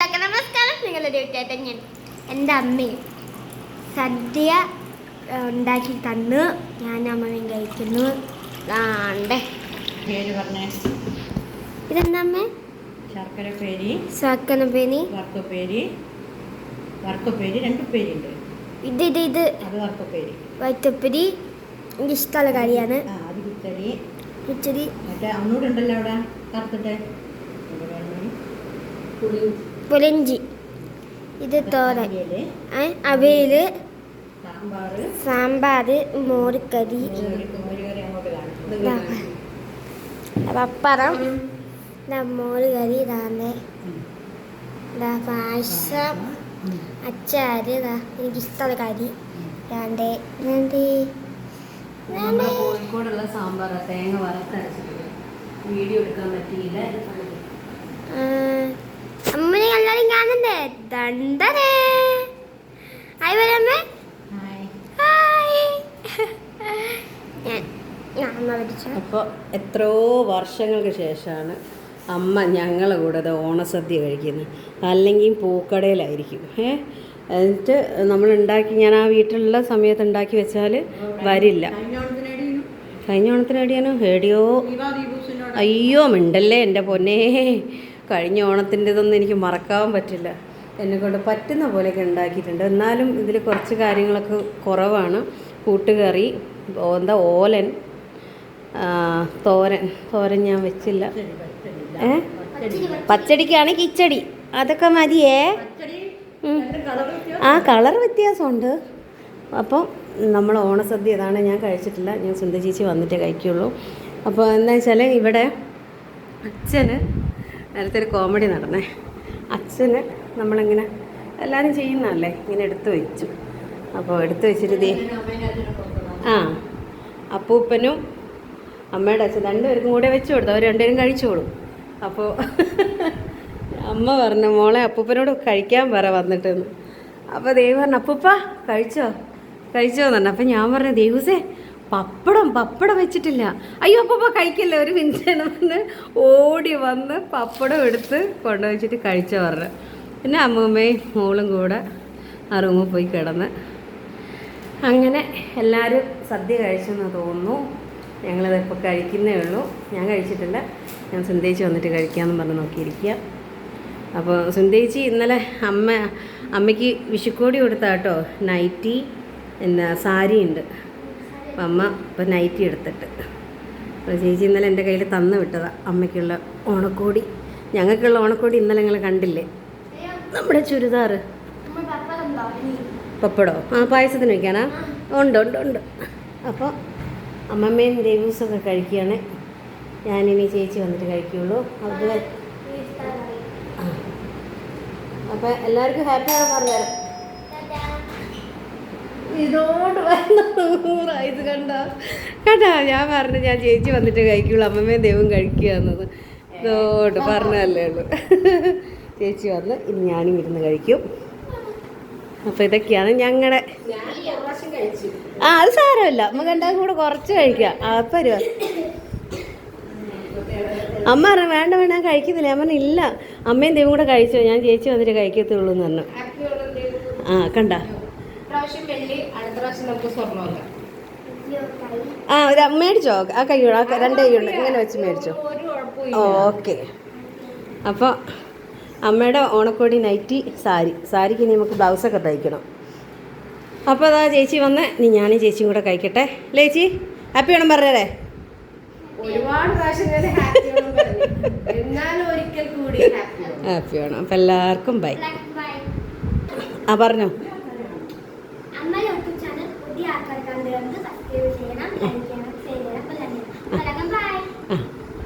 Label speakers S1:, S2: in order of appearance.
S1: നമസ്കാരം. നിങ്ങളുടെ വീട്ടായിട്ട് ഞാൻ എന്റെ അമ്മയും സദ്യ ഉണ്ടാക്കി തന്ന് ഞാൻ അമ്മയും കഴിക്കുന്നു. ആണ്ടേ.
S2: പേര് പറഞ്ഞേ.
S1: ഇതെന്താ അമ്മ?
S2: ശർക്കര പേരി. വറുക്കപ്പേരി രണ്ട് പേരുണ്ട്
S1: ഇത് ഇത് ഇത്.
S2: അത്
S1: എനിക്ക് ഇഷ്ടമുള്ള കറിയാണ്.
S2: ഉച്ചരി അത് കുത്തരി. മറ്റേ ഉണ്ടല്ലോ അവിടെ കറുത്തിട്ട് പുളി
S1: പുലഞ്ചി. ഇത് തോരൻ. അവയിൽ
S2: സാമ്പാർ
S1: മോരുകറി. പപ്പടം മോരുകറി ഇതാണ്ട് പായസം അച്ചാർ ഇതാ എനിക്ക് ഇഷ്ടമുള്ള കറി ഇതാണ്ട്
S2: കോഴിക്കോടുള്ള സാമ്പാർ തേങ്ങ വറുത്തരച്ചിട്ടുണ്ട് വീഡിയോ എടുക്കാൻ പറ്റിയില്ല
S1: ആ, അമ്മനെ കാണണ്ടേ ദണ്ടരേ ഹായ് വരാമേ.
S2: അപ്പോൾ എത്രയോ വർഷങ്ങൾക്ക് ശേഷമാണ് അമ്മ ഞങ്ങളെ കൂടെ അത് ഓണസദ്യ കഴിക്കുന്നത് അല്ലെങ്കിൽ പൂക്കടയിലായിരിക്കും. ഏ എന്നിട്ട് നമ്മൾ ഉണ്ടാക്കി ഞാൻ ആ വീട്ടിലുള്ള സമയത്ത് ഉണ്ടാക്കി വെച്ചാൽ വരില്ല. കഴിഞ്ഞ ഓണത്തിന് അടിയാനോ ഹേടിയോ അയ്യോ മിണ്ടല്ലേ എന്റെ പൊന്നേ. കഴിഞ്ഞ ഓണത്തിന്റെതൊന്നും എനിക്ക് മറക്കാൻ പറ്റില്ല. എന്നെക്കൊണ്ട് പറ്റുന്ന പോലെയൊക്കെ ഉണ്ടാക്കിയിട്ടുണ്ട്. എന്നാലും ഇതിൽ കുറച്ച് കാര്യങ്ങളൊക്കെ കുറവാണ്. കൂട്ടുകറി എന്താ ഓലൻ തോരൻ. തോരൻ ഞാൻ വെച്ചില്ല. ഏ? പച്ചടിക്കാണ് കിച്ചടി. അതൊക്കെ മതിയേ. ആ കളർ വ്യത്യാസമുണ്ട്. അപ്പം നമ്മൾ ഓണസദ്യ ഇതാണ്. ഞാൻ കഴിച്ചിട്ടില്ല. ഞാൻ സുന്ദ ചേച്ചി വന്നിട്ടേ കഴിക്കുള്ളൂ. അപ്പോൾ എന്താ വെച്ചാൽ ഇവിടെ അച്ഛന് നേരത്തെ ഒരു കോമഡി നടന്നേ. അച്ഛന് നമ്മളിങ്ങനെ എല്ലാവരും ചെയ്യുന്നതല്ലേ? ഇങ്ങനെ എടുത്തു വെച്ചു. അപ്പോൾ എടുത്തു വെച്ചിട്ട് ദേ ആ അപ്പൂപ്പനും അമ്മയുടെ അച്ഛൻ രണ്ടുപേർക്കും കൂടെ വെച്ചു കൊടുത്തു. അവർ രണ്ടുപേരും കഴിച്ചോളും അപ്പോൾ അമ്മ പറഞ്ഞു മോളെ അപ്പൂപ്പനോട് കഴിക്കാൻ പറ വന്നിട്ടെന്ന്. അപ്പോൾ ദൈവം പറഞ്ഞു അപ്പൂപ്പ കഴിച്ചോ? കഴിച്ചോ? എന്ന് പറഞ്ഞു. അപ്പം ഞാൻ പറഞ്ഞു ദേവൂസേ പപ്പടം പപ്പടം വെച്ചിട്ടില്ല. അയ്യോ അപ്പൊ കഴിക്കല്ലേ? ഒരു മിനിറ്റ് എന്ന് ഓടി വന്ന് പപ്പടം എടുത്ത് കൊണ്ടുവച്ചിട്ട് കഴിച്ച പറഞ്ഞു. പിന്നെ അമ്മൂമ്മയും മോളും കൂടെ ആ റൂമിൽ പോയി കിടന്ന്. അങ്ങനെ എല്ലാവരും സദ്യ കഴിച്ചെന്ന് തോന്നുന്നു. ഞങ്ങളത് ഇപ്പോൾ കഴിക്കുന്നേ ഉള്ളൂ. ഞാൻ കഴിച്ചിട്ടില്ല. ഞാൻ സുന്ദേച്ചി വന്നിട്ട് കഴിക്കാമെന്ന് പറഞ്ഞ് നോക്കിയിരിക്കുക. അപ്പോൾ സുന്ദേച്ചി ഇന്നലെ അമ്മ അമ്മയ്ക്ക് വിഷുക്കോടി കൊടുത്താട്ടോ. നൈറ്റി എന്നാ സാരി ഉണ്ട് അപ്പം അമ്മ ഇപ്പം നൈറ്റി എടുത്തിട്ട്. അപ്പോൾ ചേച്ചി ഇന്നലെ എന്റെ കയ്യിൽ തന്നു വിട്ടതാണ് അമ്മയ്ക്കുള്ള ഓണക്കോടി. ഞങ്ങൾക്കുള്ള ഓണക്കോടി ഇന്നലെ നിങ്ങൾ കണ്ടില്ലേ? നമ്മുടെ ചുരിദാർ പപ്പടോ? ആ പായസത്തിന് വയ്ക്കാനാ ഉണ്ട് ഉണ്ട് ഉണ്ട്. അപ്പോൾ അമ്മമ്മയും ദേവൂസൊക്കെ കഴിക്കുകയാണ്. ഞാനിനി ചേച്ചി വന്നിട്ട് കഴിക്കുകയുള്ളൂ അത് അപ്പോൾ എല്ലാവർക്കും ഹാപ്പി ആണ് പറഞ്ഞുതരാം. ഇതോട് കണ്ടാ. ഞാൻ പറഞ്ഞു ഞാൻ ചേച്ചി വന്നിട്ട് കഴിക്കുള്ളൂ അമ്മമ്മയും ദൈവം കഴിക്കുക എന്നത്. ഇതോട്ട് പറഞ്ഞല്ലേ ഉള്ളൂ. ചേച്ചി വന്ന് ഇന്ന് ഞാനും ഇരുന്ന് കഴിക്കും. അപ്പോൾ ഇതൊക്കെയാണ് ഞങ്ങളുടെ ആ അത് സാരമില്ല. അമ്മ കണ്ടാൽ കൂടെ കുറച്ച് കഴിക്കാം. ആ വരുവാ അമ്മ പറഞ്ഞു വേണ്ട വേണ്ട ഞാൻ ഞാൻ പറഞ്ഞു ഇല്ല. അമ്മയും ദൈവം കൂടെ കഴിച്ചോ. ഞാൻ ചേച്ചി വന്നിട്ട് കഴിക്കത്തുള്ളൂ എന്ന് പറഞ്ഞു. ആ കണ്ട?
S3: പ്രാവശ്യം വെള്ളി അടുത്ത പ്രാവശ്യം നമുക്ക് സ്വർണമല്ല
S1: ആ ഒരു മേടിച്ചോ? ആ കൈയോട് ആ ക- രണ്ട് കൈയുണ്ട് ഇങ്ങനെ വെച്ച് മേടിച്ചോ? ഓക്കെ. അപ്പോൾ അമ്മയുടെ ഓണക്കോടി നൈറ്റി സാരി. സാരിക്ക് ഇനി നമുക്ക് ബ്ലൗസൊക്കെ തയ്ക്കണം. അപ്പോൾ അതാ ചേച്ചി വന്ന്. ഇനി ഞാനും ചേച്ചിയും കൂടെ കഴിക്കട്ടെ. അല്ലേ ചേച്ചി? ഹാപ്പി ഓണം പറഞ്ഞേ
S3: ഒരുപാട് പ്രാവശ്യം ഹാപ്പി
S1: ഓണം അപ്പം എല്ലാവർക്കും ബൈ ആ പറഞ്ഞോ?